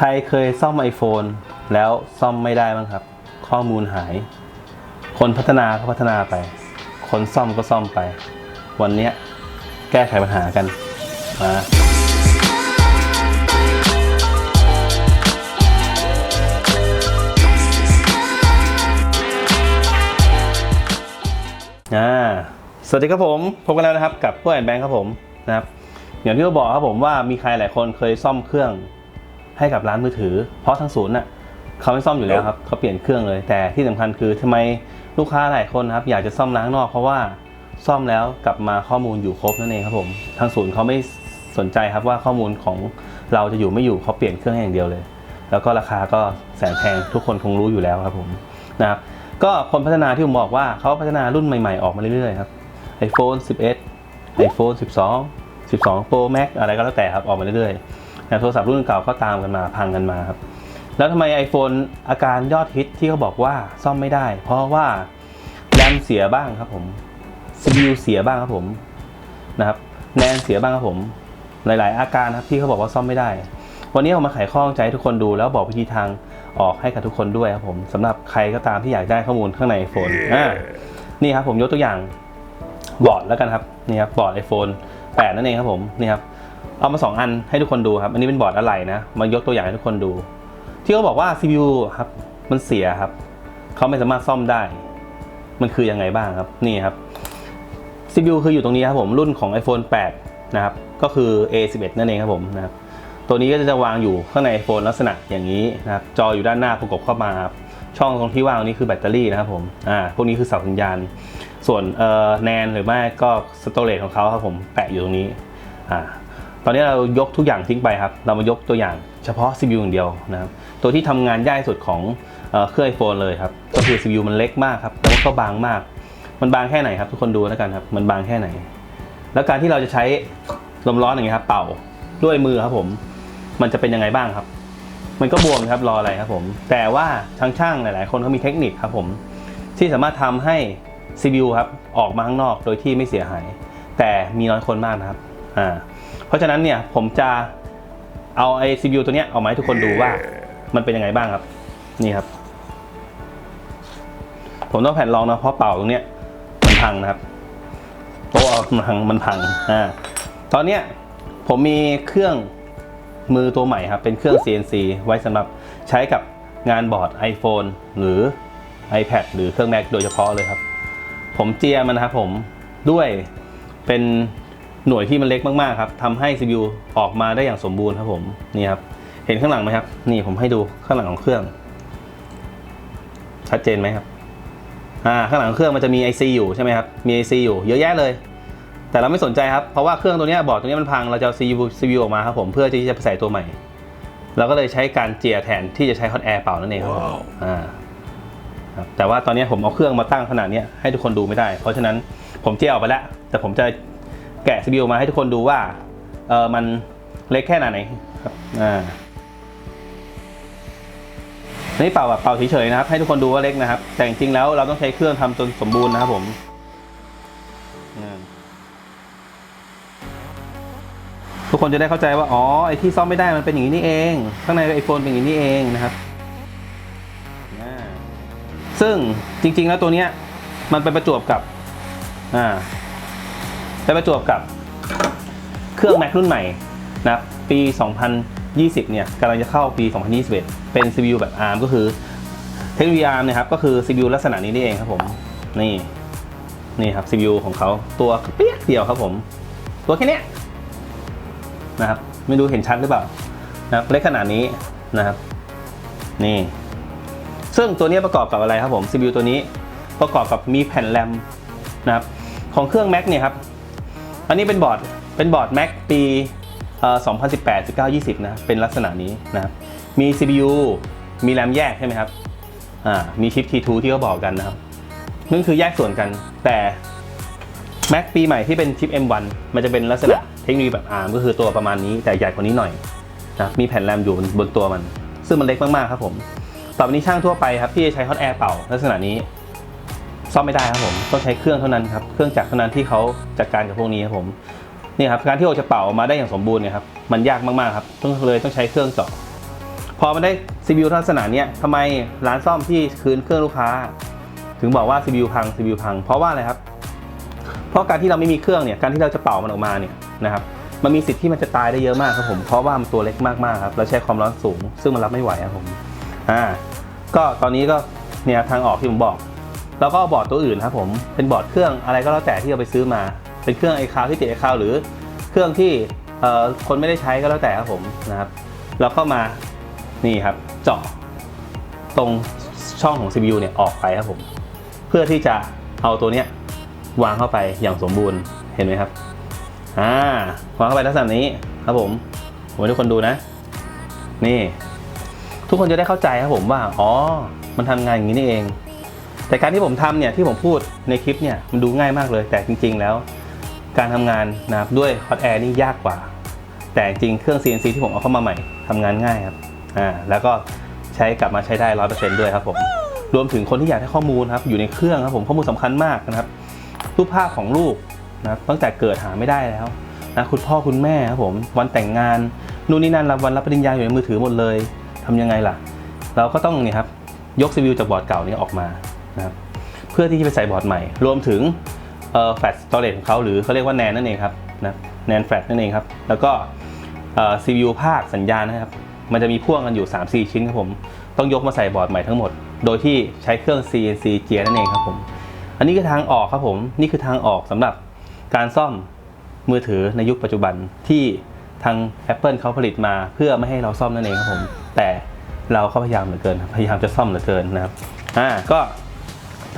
ใครเคยซ่อม iPhone แล้วซ่อมไม่ได้บ้างครับ ข้อมูลหาย คนพัฒนาก็พัฒนาไป คนซ่อมก็ซ่อมไป วันนี้แก้ไขปัญหากันมาอ่าสวัสดีครับผมพบกันแล้วนะครับกับพวกแอนแบงค์ครับผมนะครับอย่างที่เราบอกครับผมว่ามีใครหลายคนเคยซ่อมเครื่อง ให้กับร้านมือถือ เพราะทั้งศูนย์น่ะเขาไม่ซ่อมอยู่แล้วครับเขาเปลี่ยนเครื่องเลย แต่ที่สำคัญคือทำไมลูกค้าหลายคนนะครับ อยากจะซ่อมล้างนอกเพราะว่าซ่อมแล้วกลับมาข้อมูลอยู่ครบนั่นเองครับผมทางศูนย์เขาไม่สนใจครับว่าข้อมูลของเราจะอยู่ไม่อยู่เขาเปลี่ยนเครื่องให้อย่างเดียวเลย แล้วก็ราคาก็แสนแพงทุกคนคงรู้อยู่แล้วครับผมนะครับก็คนพัฒนาที่ผมบอกว่าเขาพัฒนารุ่นใหม่ๆออกมาเรื่อยๆครับ iPhone 11 iPhone 12 12 Pro Max อะไรก็แล้วแต่ครับออกมาเรื่อยๆ นะโทรศัพท์รุ่นเก่าก็ตามกันมาพังกันมาครับแล้วทำไม iPhone อาการยอดฮิตที่เขาบอกว่าซ่อมไม่ได้ เพราะว่าแรมเสียบ้างครับผม CPU เสียบ้างครับผมนะครับแนนเสียบ้างครับผม หลาย ๆ อาการครับที่เขาบอกว่าซ่อมไม่ได้ วันนี้เอามาไขข้อใจให้ทุกคนดูแล้วบอกวิธีทางออกให้กับทุกคนด้วยครับผมสำหรับใครก็ตามที่อยากได้ข้อมูลข้างใน iPhone อ่านี่ครับผมยกตัวอย่างบอร์ดแล้วกันครับนี่ครับบอร์ด iPhone 8 นั่นเองครับผมนี่ครับ เอามาสองอันให้ทุกคนดูครับ อันนี้เป็นบอร์ดอะไรนะมายกตัวอย่างให้ทุกคนดู ที่เขาบอกว่า CPU ครับมันเสียครับเขาไม่สามารถซ่อมได้ มันคือยังไงบ้างครับนี่ครับ CPU คืออยู่ตรงนี้ครับผมรุ่นของ iPhone 8 นะครับ ก็คือ A11 นั่นเองครับผมนะครับตัวนี้ก็จะวางอยู่ข้างใน iPhone ลักษณะอย่างนี้นะครับจออยู่ด้านหน้าประกบเข้ามาครับช่องตรงที่ว่างนี้คือแบตเตอรี่นะครับผมอ่าพวกนี้คือเสาสัญญาณ ส่วนเอ่อแนนหรือไม่ก็สโตรจของเขาครับผมแปะอยู่ตรงนี้อ่า ตอนนี้เรายกทุกอย่างทิ้งไปครับ เรามายกตัวอย่างเฉพาะ CPU อย่างเดียวนะครับ ตัวที่ทำงานยากสุดของเอเครื่อง iPhone เลยครับ ก็คือ CPU มันเล็กมากครับ แล้วก็บางมาก มันบางแค่ไหนครับ ทุกคนดูแล้วกันครับ มันบางแค่ไหน แล้วการที่เราจะใช้ลมร้อนอย่างเงี้ยครับ เป่าด้วยมือครับผม มันจะเป็นยังไงบ้างครับ มันก็บวมครับ รออะไรครับผม แต่ว่าทางช่างหลาย ๆ คนเขามีเทคนิคครับผม ที่สามารถทำให้ CPU ครับ ออกมาข้างนอก โดยที่ไม่เสียหาย แต่มีน้อยคนมากนะครับ อ่า เพราะฉะนั้นเนี่ยผมจะเอาไอ้ CPU ตัวเนี้ยออกมาให้ทุกคนดูว่ามันเป็นยังไงบ้างครับ นี่ครับ ผมต้องแผ่นรองนะเพราะเป่าตรงเนี้ยมันพังนะครับโต๊ะมันพังมันพังอ่าตอนเนี้ยผมมีเครื่องมือตัวใหม่ครับ เป็นเครื่อง CNC ไว้สำหรับใช้กับงานบอร์ด iPhone หรือ iPad หรือเครื่อง Mac โดยเฉพาะเลยครับ ผมเจียมันนะครับผมด้วยเป็น หน่วยที่มันเล็กมากๆครับทำให้ CPU ออกมาได้อย่างสมบูรณ์ครับผมนี่ครับเห็นข้างหลังไหมครับ นี่ผมให้ดูข้างหลังของเครื่อง ชัดเจนไหมครับอ่าข้างหลังเครื่องมันจะมี IC อยู่ใช่ไหมครับมี IC อยู่เยอะแยะเลย แต่เราไม่สนใจครับเพราะว่าเครื่องตัวเนี้ยบอร์ดตัวเนี้ยมันพังเราจะเอา CPU CPU ออกมาครับผมเพื่อที่จะไปใส่ตัวใหม่เราก็เลยใช้การเจียแทนที่จะใช้ hot air เป่านั่นเองครับผมอ่าครับแต่ว่าตอนเนี้ยผมเอาเครื่องมาตั้งขนาดเนี้ยให้ทุกคนดูไม่ได้ เพราะฉะนั้นผมเจียออกไปแล้ว แต่ผมจะ แกะ CPU มาให้ทุกคนดูว่าเออมันเล็กแค่ไหนครับอ่านี่เป่าแบบเป่าเฉยๆนะครับ ให้ทุกคนดูว่าเล็กนะครับ แต่จริงๆแล้วเราต้องใช้เครื่องทำจนสมบูรณ์นะครับผมอ่าทุกคนจะได้เข้าใจว่าอ๋อไอที่ซ่อมไม่ได้มันเป็นอย่างนี้นี่เอง ข้างในไอโฟนเป็นอย่างนี้นี่เองนะครับอ่าซึ่งจริงๆแล้วตัวเนี้ยมันไปประจวบกับอ่า ไปประจวบกับเครื่อง Mac รุ่นใหม่นะครับปี 2020 เนี่ยกำลังจะเข้าปี 2021 เป็น CPU แบบ ARM ก็คือเทคโนโลยี ARM นะครับ ก็คือ CPU ลักษณะนี้นี่เองครับผม นี่ นี่ครับ CPU ของเขาตัวเปียกเดียวครับผม ตัวแค่นี้นะครับ ไม่รู้เห็นชัดหรือเปล่านะครับเล็กขนาดนี้นะครับ นี่ ซึ่งตัวนี้ประกอบกับอะไรครับผม CPU ตัวนี้ประกอบกับมีแผ่นแรมนะครับของเครื่อง Mac เนี่ยครับ อันนี้เป็นบอร์ดเป็นบอร์ด Mac ปี2018 19 20 นะ เป็นลักษณะนี้นะครับ มี CPU มีแรมแยกใช่ไหมครับ อ่า มีชิป T2 ที่เขาบอกกันนะครับนั่นคือแยกส่วนกัน แต่ Mac ปีใหม่ที่เป็นชิป M1 มันจะเป็นลักษณะเทคโนโลยีแบบ ARM ก็คือตัวประมาณนี้ แต่ใหญ่กว่านี้หน่อยนะมีแผ่นแรมอยู่บนบนตัวมัน ซึ่งมันเล็กมากๆครับผม ต่อไปนี้ช่างทั่วไปครับที่จะใช้ Hot Air เป่าลักษณะนี้ ซ่อมไม่ได้ครับผมต้องใช้เครื่องเท่านั้นครับเครื่องจักรเท่านั้นที่เขาจัดการกับพวกนี้ครับผมนี่ครับการที่เราจะเป่าออกมาได้อย่างสมบูรณ์เนี่ยครับมันยากมากๆครับต้องเลยต้องใช้เครื่องเจาะพอมันได้ CPU ลักษณะเนี้ยทำไมร้านซ่อมที่คืนเครื่องลูกค้า ถึงบอกว่า CPU พัง CPU พัง เพราะว่าอะไรครับ เพราะการที่เราไม่มีเครื่องเนี่ยการที่เราจะเป่ามันออกมาเนี่ยนะครับมันมีสิทธิ์ที่มันจะตายได้เยอะมากครับผมเพราะว่ามันตัวเล็กมากๆครับแล้วใช้ความร้อนสูง ซึ่งมันรับไม่ไหวครับผมอ่าก็ตอนนี้ก็เนี่ยทางออกที่ผมบอก แล้วก็บอร์ดตัวอื่นครับผมเป็นบอร์ดเครื่องอะไรก็แล้วแต่ที่เราไปซื้อมา เป็นเครื่องไอคาวที่ติดไอคาวหรือเครื่องที่คนไม่ได้ใช้ก็แล้วแต่ครับผมนะครับแล้วก็มานี่ครับเจาะตรงช่องของ CPU เนี่ยออกไปครับผมเพื่อที่จะเอาตัวเนี้ยวางเข้าไปอย่างสมบูรณ์เห็นไหมครับอ่าวางเข้าไปลักษณะนี้ครับผมผมให้ทุกคนดูนะ นี่ ทุกคนจะได้เข้าใจครับผมว่าอ๋อมันทำงานอย่างนี้นี่เอง แต่การที่ผมทำเนี่ยที่ผมพูดในคลิปเนี่ยมันดูง่ายมากเลย แต่จริง ๆ แล้ว การทำงานนะครับด้วย Hot Air นี่ยากกว่า แต่จริงเครื่อง CNC ที่ผมเอาเข้ามาใหม่ทำงานง่ายครับอ่าแล้วก็ใช้กลับมาใช้ได้ร้อยเปอร์เซ็นต์ด้วยครับผมรวมถึงคนที่อยากได้ข้อมูลครับอยู่ในเครื่องครับผมข้อมูลสำคัญมากนะครับรูปภาพของลูกนะตั้งแต่เกิดหาไม่ได้แล้วนะคุณพ่อคุณแม่ครับผมวันแต่งงานนู่นนี่นั่นรับวันรับปริญญาอยู่ในมือถือหมดเลยทำยังไงล่ะ เราก็ต้องนี่ครับยก CPU จากบอร์ดเก่านี้ออกมา นะครับเพื่อที่จะไปใส่บอร์ดใหม่ รวมถึงแฟลชสตอเรจของเขาหรือเขาเรียกว่าแนนนั่นเองครับนะแนนแฟลชนั่นเองครับ แล้วก็เอ่อ CPU ภาคสัญญาณนะครับ มันจะมีพ่วงกันอยู่ 3-4 ชิ้นครับผม ต้องยกมาใส่บอร์ดใหม่ทั้งหมด โดยที่ใช้เครื่อง CNC เจียนั่นเองครับผม อันนี้คือทางออกครับผม นี่คือทางออกสำหรับการซ่อมมือถือในยุคปัจจุบันที่ทาง Apple เขาผลิตมาเพื่อไม่ให้เราซ่อมนั่นเองครับผม แต่เราก็พยายามเหลือเกิน พยายามจะซ่อมเหลือเกินนะครับ อ่า ก็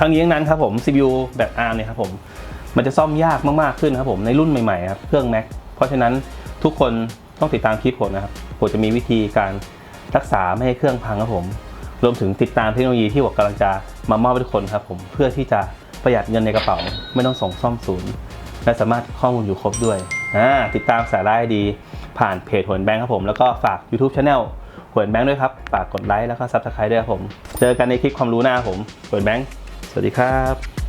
ทั้งนี้ทั้งนั้นครับผม CPU แบบ ARM เนี่ยครับผมมันจะซ่อมยากมากๆขึ้นครับผมในรุ่นใหม่ๆครับเครื่อง Mac เพราะฉะนั้นทุกคนต้องติดตามคลิปผมนะครับผมจะมีวิธีการรักษาไม่ให้เครื่องพังครับผม รวมถึงติดตามเทคโนโลยีที่ผมกำลังจะมามอบให้ทุกคนครับผมเพื่อที่จะประหยัดเงินในกระเป๋า ไม่ต้องส่งซ่อมศูนย์ และสามารถข้อมูลอยู่ครบด้วยอ่าติดตามสาระดีผ่านเพจหวนแบงค์ครับผม แล้วก็ฝาก YouTube Channel หวนแบงค์ด้วยครับ ฝากกดไลค์แล้วก็ Subscribe ด้วยครับผม เจอกันในคลิปความรู้หน้าผมหวนแบงค์ สวัสดีครับ